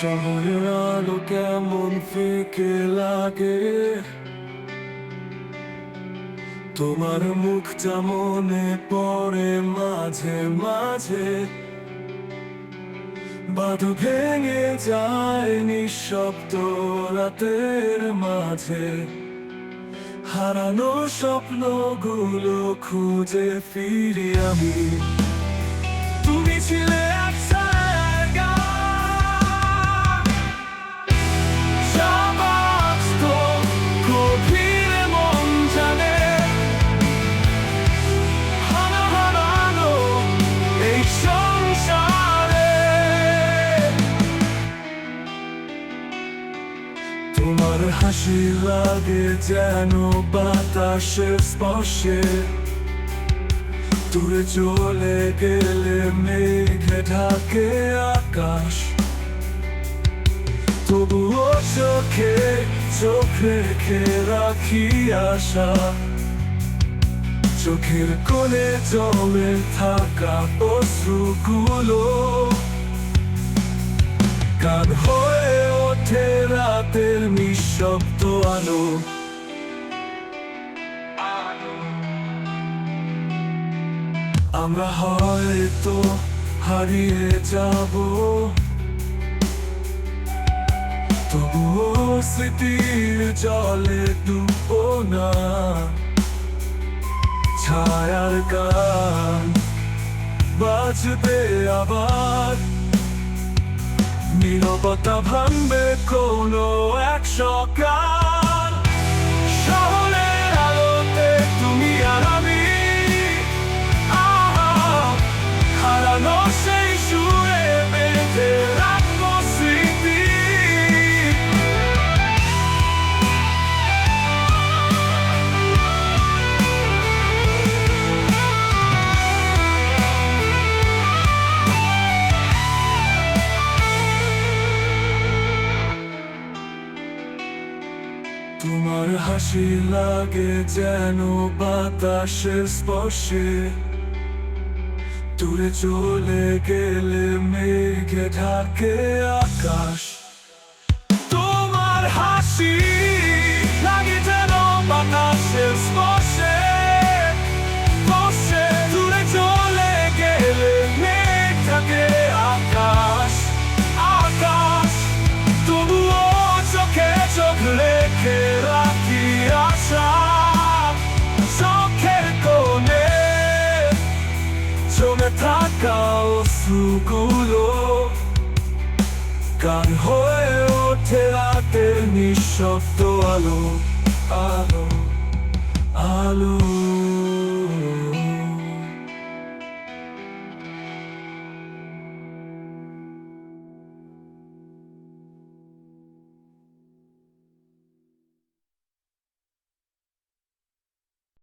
শহরের আলো কেমন ফিকে লাগে? তোমার মুখটা মনে পড়ে মাঝে মাঝে। বাধ ভেঙে যায় নিঃশব্দ রাতের মাঝে। হারানো স্বপ্নগুলো খুঁজে ফিরি আমি। তোমার হাসি লাগে যেন বাতাসের স্পর্শে। দূরে চলে গেলে মেঘে ঢাকে আকাশ। তবুও চোখে, চোখ রেখে রাখি আশা। চোখের কোণে জমে থাকা অশ্রুগুলো। গান হয়ে ওঠে রাতের নিঃশব্দ আলো। আমরা হয়তো হারিয়ে যাব। তবুও স্মৃতির জলে ডুবো না। ছায়ার গান বাজবে আবার। নীরবতা ভাঙবে কোনো এক সকাল। তোমার হাসি লাগে যেন বাতাসের স্পর্শে। দূরে চলে গেলে মেঘে ঢাকে আকাশ। থাকা অশ্রুগুলো গান হয়ে ওঠে আলো আলো আলো।